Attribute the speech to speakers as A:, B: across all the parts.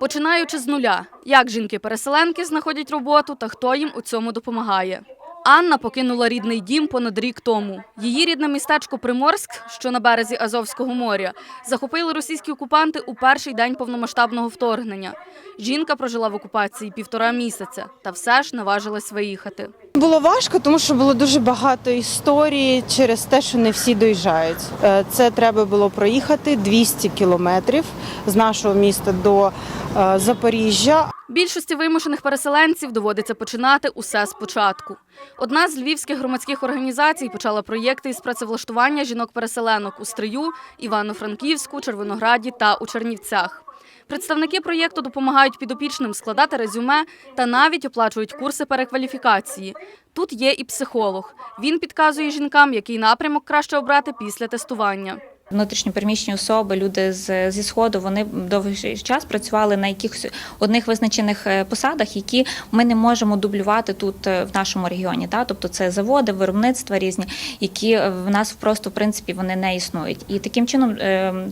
A: Починаючи з нуля, як жінки-переселенки знаходять роботу та хто їм у цьому допомагає. Анна покинула рідний дім понад рік тому. Її рідне містечко Приморськ, що на березі Азовського моря, захопили російські окупанти у перший день повномасштабного вторгнення. Жінка прожила в окупації півтора місяця та все ж наважилась виїхати.
B: Було важко, тому що було дуже багато історій через те, що не всі доїжджають. Е, Це треба було проїхати 200 кілометрів з нашого міста до е, Запоріжжя.
A: Більшості вимушених переселенців доводиться починати усе спочатку. Одна з львівських громадських організацій почала проєкти із працевлаштування жінок-переселенок у Стрию, Івано-Франківську, Червонограді та у Чернівцях. Представники проєкту допомагають підопічним складати резюме та навіть оплачують курси перекваліфікації. Тут є і психолог. Він підказує жінкам, який напрямок краще обрати після тестування.
C: Внутрішньопереміщені особи, люди з, зі сходу, вони довгий час працювали на якихось одних визначених е, посадах, які ми не можемо дублювати тут е, в нашому регіоні. Та? Тобто це заводи, виробництва різні, які е, в нас просто в принципі вони не існують. І таким чином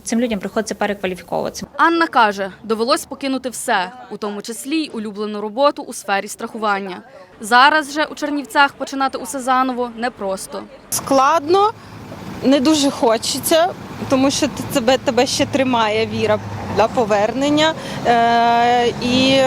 C: цим людям приходиться перекваліфіковуватися.
A: Анна каже, довелось покинути все, у тому числі й улюблену роботу у сфері страхування. Зараз же у Чернівцях починати усе заново непросто.
B: Складно, не дуже хочеться, тому що тебе, тебе ще тримає віра для повернення. Е, і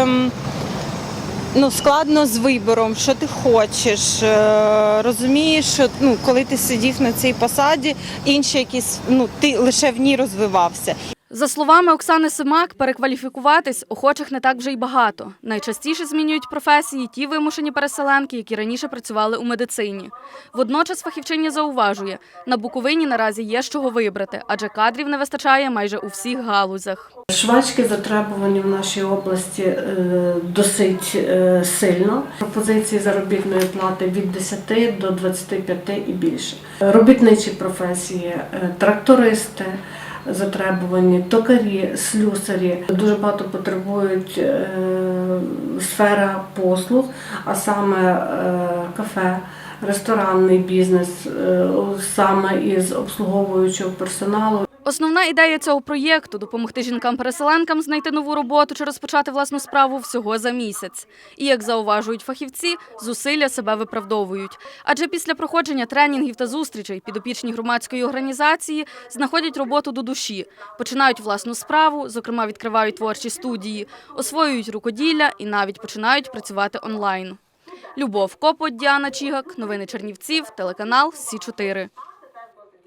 B: ну, складно з вибором, що ти хочеш. Е, розумієш, що ну, коли ти сидів на цій посаді, інші якісь, ну, ти лише в ній розвивався.
A: За словами Оксани Симак, перекваліфікуватись охочих не так вже й багато. Найчастіше змінюють професії ті вимушені переселенки, які раніше працювали у медицині. Водночас фахівчиня зауважує, на Буковині наразі є з чого вибрати, адже кадрів не вистачає майже у всіх галузях.
D: Швачки затребувані в нашій області е, досить е, сильно. Пропозиції заробітної плати від 10 до 25 і більше. Робітничі професії, е, трактористи затребувані, токарі, слюсарі. Дуже багато потребують е, сфера послуг, а саме е, кафе. Ресторанний бізнес е, саме із обслуговуючого персоналу.
A: Основна ідея цього проєкту допомогти жінкам-переселенкам знайти нову роботу чи розпочати власну справу всього за місяць. І як зауважують фахівці, зусилля себе виправдовують. Адже після проходження тренінгів та зустрічей підопічні громадської організації знаходять роботу до душі, починають власну справу, зокрема відкривають творчі студії, освоюють рукоділля і навіть починають працювати онлайн. Любов Копоть, Діана Чігак, новини Чернівців, телеканал Сі 4